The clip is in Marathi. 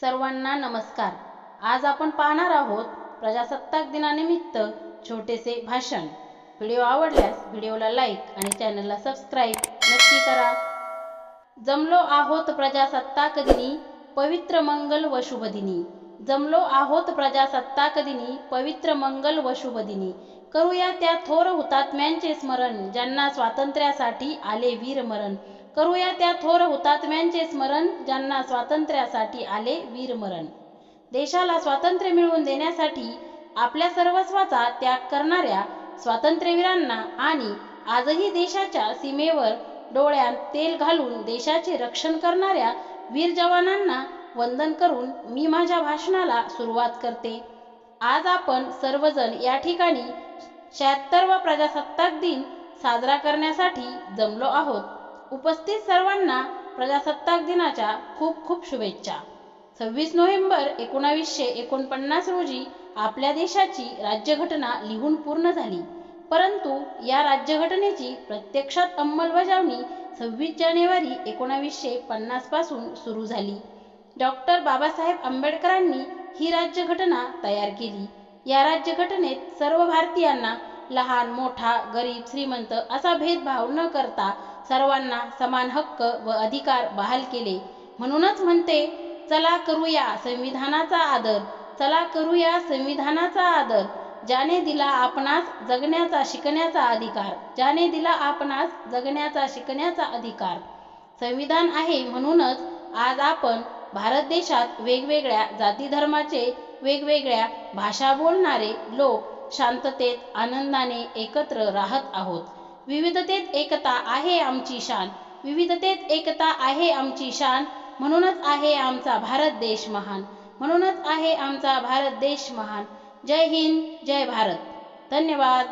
सर्वांना नमस्कार. आज आपण पाहणार आहोत प्रजासत्ताक दिनानिमित्त छोटेसे भाषण. व्हिडिओ आवडल्यास व्हिडिओला लाईक आणि चॅनलला सबस्क्राईब नक्की करा. जमलो आहोत प्रजासत्ताक दिनी पवित्र मंगल व शुभ दिनी. जमलो आहोत प्रजासत्ताक दिनी पवित्र मंगल व शुभ दिनी. करूया त्या थोर हुतात्म्यांचे स्मरण ज्यांना स्वातंत्र्यासाठी आले वीर मरण करूया त्या थोर हुतात्म्यांचे स्मरण ज्यांना स्वातंत्र्यासाठी आले वीरमरण. देशाला स्वातंत्र्य मिळवून देण्यासाठी आपल्या सर्वस्वाचा त्याग करणाऱ्या स्वातंत्र्यवीरांना आणि आजही देशाच्या सीमेवर डोळ्यात तेल घालून देशाचे रक्षण करणाऱ्या वीर जवानांना वंदन करून मी माझ्या भाषणाला सुरुवात करते. आज आपण सर्वजण या ठिकाणी शहात्तरवा प्रजासत्ताक दिन साजरा करण्यासाठी जमलो आहोत. उपस्थित सर्वांना प्रजासत्ताक दिनाच्या खूप खूप शुभेच्छा. सव्वीस नोव्हेंबर एकोणावीसशे एकोणपन्नास रोजी आपल्या देशाची राज्यघटना लिहून पूर्ण झाली. परंतु या राज्यघटनेची प्रत्यक्षात अंमलबजावणी सव्वीस जानेवारी एकोणावीसशे पन्नासपासून सुरू झाली. डॉक्टर बाबासाहेब आंबेडकरांनी ही राज्यघटना तयार केली. या राज्यघटनेत सर्व भारतीयांना लहान मोठा गरीब श्रीमंत असा भेदभाव न करता सर्वांना समान हक्क व अधिकार बहाल केले. म्हणूनच म्हणते चला करूया संविधानाचा आदर चला करूया संविधानाचा आदर ज्याने दिला आपणास जगण्याचा शिकण्याचा अधिकार ज्याने दिला आपणास जगण्याचा शिकण्याचा अधिकार. संविधान आहे म्हणूनच आज आपण भारत देशात वेगवेगळ्या जाती धर्माचे वेगवेगळ्या भाषा बोलणारे लोक शांततेत आनंदाने एकत्र राहत आहोत. विविधतेत एकता आहे आमची शान. विविधतेत एकता आहे आमची शान. म्हणूनच आहे आमचा भारत देश महान. म्हणूनच आहे आमचा भारत देश महान. जय हिंद जय भारत. धन्यवाद.